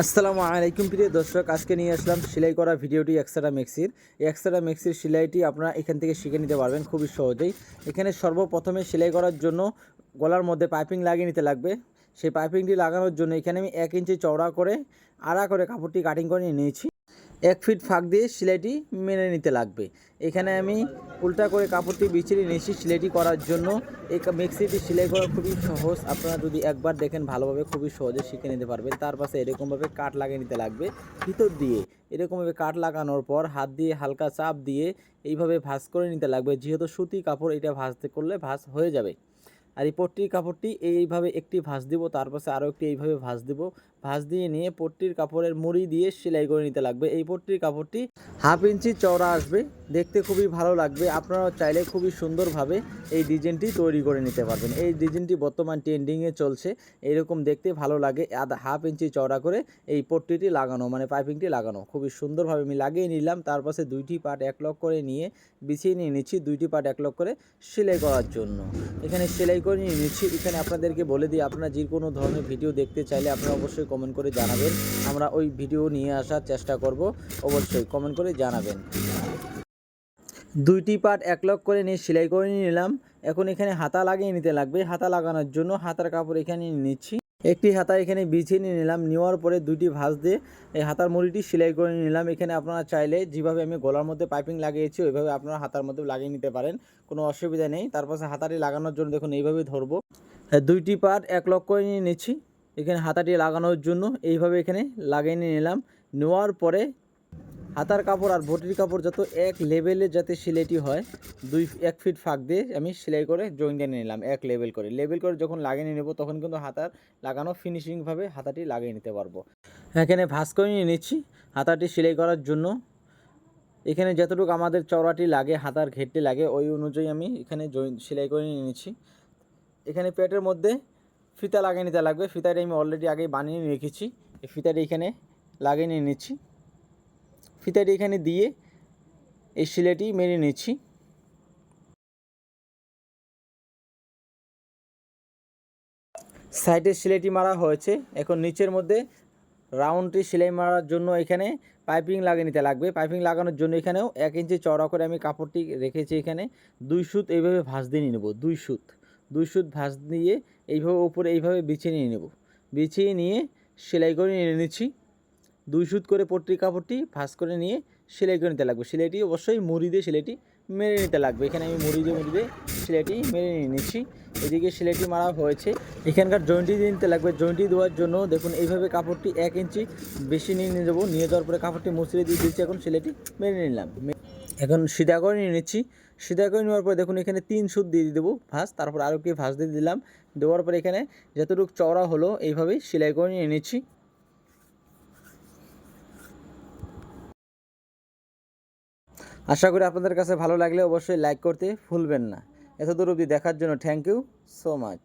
আসসালামু আলাইকুম প্রিয় দর্শক, আজকে নিয়ে আসলাম সেলাই করা ভিডিওটি এক্সট্রা মেক্সির এক্সট্রা মেক্সির সেলাইটি আপনারা এখান থেকে শিখে নিতে পারবেন খুবই সহজেই। এখানে সর্বপ্রথমে সেলাই করার জন্য গলার মধ্যে পাইপিং লাগিয়ে নিতে লাগবে। সেই পাইপিংটি লাগানোর জন্য এখানে আমি এক ইঞ্চি চওড়া করে আড়া করে কাপড়টি কাটিং করে নিয়েছি। এক ফিট ফাঁক দিয়ে সেলাইটি মেনে নিতে লাগবে। এখানে আমি উল্টা করে কাপড়টি বিছিয়ে নিয়েছি সেলাইটি করার জন্য। এই মেক্সিটি সেলাই করা খুবই সহজ। আপনারা যদি একবার দেখেন, ভালোভাবে খুবই সহজে শিখে নিতে পারবেন। তার পাশে এরকমভাবে কাট লাগিয়ে নিতে লাগবে ভিতর দিয়ে। এরকমভাবে কাট লাগানোর পর হাত দিয়ে হালকা চাপ দিয়ে এইভাবে ভাঁজ করে নিতে লাগবে। যেহেতু সুতি কাপড়, এটা ভাঁজতে করলে ভাঁজ হয়ে যাবে। আর এই পট্টির কাপড়টি এইভাবে একটি ভাঁজ দিব, তার পাশে আরও একটি এইভাবে ভাঁজ দিব। ভাঁজ দিয়ে নিয়ে পট্টির কাপড়ের মুড়ি দিয়ে সেলাই করে নিতে লাগবে। এই পট্টির কাপড়টি হাফ ইঞ্চি চওড়া আসবে, দেখতে খুবই ভালো লাগবে। আপনারা চাইলে খুবই সুন্দরভাবে এই ডিজাইনটি তৈরি করে নিতে পারবেন। এই ডিজাইনটি বর্তমান ট্রেন্ডিংয়ে চলছে, এরকম দেখতে ভালো লাগে। আধা হাফ ইঞ্চি চওড়া করে এই পট্টিটি লাগানো মানে পাইপিংটি লাগানো। খুবই সুন্দরভাবে আমি লাগিয়ে নিলাম, তার পাশে দুইটি পার্ট এক লক করে নিয়ে বিছিয়ে নিয়ে নিচ্ছি। দুইটি পার্ট এক লক করে সেলাই করার জন্য। এখানে সেলাই করে নিয়ে নিচ্ছি। এখানে আপনাদেরকে বলে দিই, আপনারা যে কোনো ধরনের ভিডিও দেখতে চাইলে আপনারা অবশ্যই কমেন্ট করে জানাবেন। আমরা ওই ভিডিও নিয়ে আসার চেষ্টা করব, অবশ্যই কমেন্ট করে জানাবেন। দুইটি পার্ট এক লক করে নিয়ে সেলাই করে নিলাম। এখন এখানে হাতা লাগিয়ে নিতে লাগবে। হাতা লাগানোর জন্য হাতার কাপড় এখানে নিচ্ছি। একটি হাতা এখানে বিছিয়ে নিয়ে নিলাম। নেওয়ার পরে দুইটি ভাঁজ দিয়ে এই হাতার মুড়িটি সেলাই করে নিলাম। এখানে আপনারা চাইলে যেভাবে আমি গলার মধ্যে পাইপিং লাগিয়েছি ওইভাবে আপনারা হাতার মধ্যে লাগিয়ে নিতে পারেন। কোনো অসুবিধা নেই। তারপর হাতাটি লাগানোর জন্য দেখুন এইভাবে ধরবো। হ্যাঁ, দুইটি পার্ট এক লক্ষ করে নিয়ে নিচ্ছি। এখানে হাতাটি লাগানোর জন্য এইভাবে এখানে লাগিয়ে নিয়ে নিলাম। নেওয়ার পরে হাতার কাপড় আর বটির কাপড় যত এক লেভেলে যাতে সেলাইটি হয়, দুই এক ফিট ফাঁক দিয়ে আমি সেলাই করে জয়েন দিয়ে নিলাম, এক লেভেল করে। লেভেল করে যখন লাগিয়ে নেব, তখন কিন্তু হাতার লাগানো ফিনিশিংভাবে হাতাটি লাগিয়ে নিতে পারব। এখানে ভাঁজ করে নিয়ে নিচ্ছি, হাতাটি সেলাই করার জন্য। এখানে যতটুকু আমাদের চওড়াটি লাগে, হাতার ঘেরটি লাগে, ওই অনুযায়ী আমি এখানে সেলাই করে নিয়ে নিচ্ছি। এখানে পেটের মধ্যে ফিতা লাগিয়ে নিতে লাগবে, ফিতাটি আমি অলরেডি আগেই বানিয়ে নিয়ে রেখেছি। এই ফিতাটি এখানে লাগিয়ে নিয়ে নিচ্ছি। ফিতাটি এখানে দিয়ে এই শিলেটি মেরে নিচ্ছি। সাইডে সেলাইটি মারা হয়েছে। এখন নিচের মধ্যে রাউন্ডটি সেলাই মারার জন্য এখানে পাইপিং লাগিয়ে নিতে লাগবে। পাইপিং লাগানোর জন্য এখানেও এক ইঞ্চি চড়া করে আমি কাপড়টি রেখেছি এখানে। দুই সুত এইভাবে ভাঁজ দিয়ে নিয়ে নেব, দুই সুত। দুই সুত ভাঁজ দিয়ে এইভাবে উপরে এইভাবে বিছিয়ে নিয়ে নেব। বিছিয়ে নিয়ে সেলাই করে নিয়ে নিচ্ছি। দুই সুত করে পট্টির কাপড়টি ভাঁজ করে নিয়ে সেলাই করে নিতে লাগবে। সেলাইটি অবশ্যই মুড়ি দিয়ে সেলাইটি মেরে নিতে লাগবে। এখানে আমি মুড়ি দিয়ে মুড়ি দিয়ে সেলাইটি মেরে নিয়ে নিচ্ছি। এদিকে সেলাইটি মারা হয়েছে। এখানকার জয়েন্টি দিয়ে নিতে লাগবে। জয়েন্টি দেওয়ার জন্য দেখুন, এইভাবে কাপড়টি এক ইঞ্চি বেশি নিয়ে নিয়ে যাব। নিয়ে যাওয়ার পরে কাপড়টি মুচড়ে দিয়ে দিচ্ছি। এখন সেলাইটি মেরে নিলাম। এখন সিধা করে নিয়ে নিচ্ছি। সিধা করে নেওয়ার পরে দেখুন, এখানে তিন সুত দিয়ে দেবো ভাঁজ। তারপর আরও কি ভাঁজ দিয়ে দিলাম। দেওয়ার পরে এখানে যতটুকু চওড়া হলো, এইভাবেই সেলাই করে নিয়ে নিচ্ছি। আশা করি আপনাদের কাছে ভালো লাগলে অবশ্যই লাইক করতে ভুলবেন না। এত দূর অবধি দেখার জন্য থ্যাংক ইউ সো মাচ